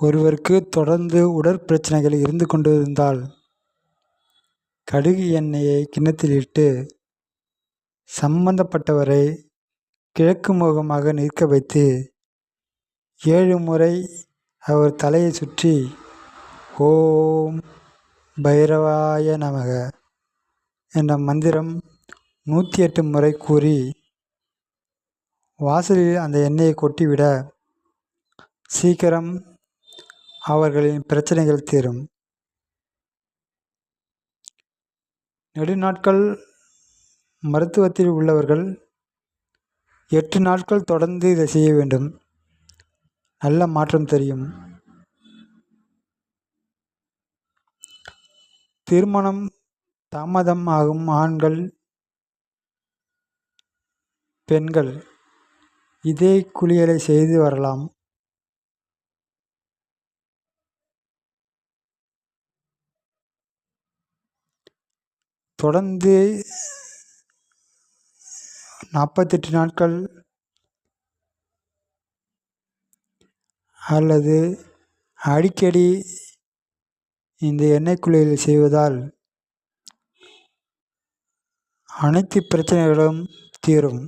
ஒருவருக்கு தொடர்ந்து உடற்பிரச்சனைகள் இருந்து கொண்டிருந்தால் கடுகு எண்ணெயை கிண்ணத்தில் இட்டு சம்பந்தப்பட்டவரை கிழக்கு முகமாக நிற்க வைத்து ஏழு முறை அவர் தலையை சுற்றி ஓம் பைரவாய நமக என்ற மந்திரம் நூற்றி எட்டு முறை கூறி வாசலில் அந்த எண்ணெயை கொட்டிவிட சீக்கிரம் அவர்களின் பிரச்சனைகள் தீரும். நெடுநாட்கள் மருத்துவத்தில் உள்ளவர்கள் எட்டு நாட்கள் தொடர்ந்து இதை செய்ய வேண்டும். நல்ல மாற்றம் தெரியும். திருமணம் தாமதம் ஆகும். ஆண்கள் பெண்கள் இதே குளியலை செய்து வரலாம். தொடர்ந்து நாற்பத்தெட்டு நாட்கள் அல்லது அடிக்கடி இந்த எண்ணெய் குளியல் செய்வதால் அனைத்து பிரச்சனைகளும் தீரும்.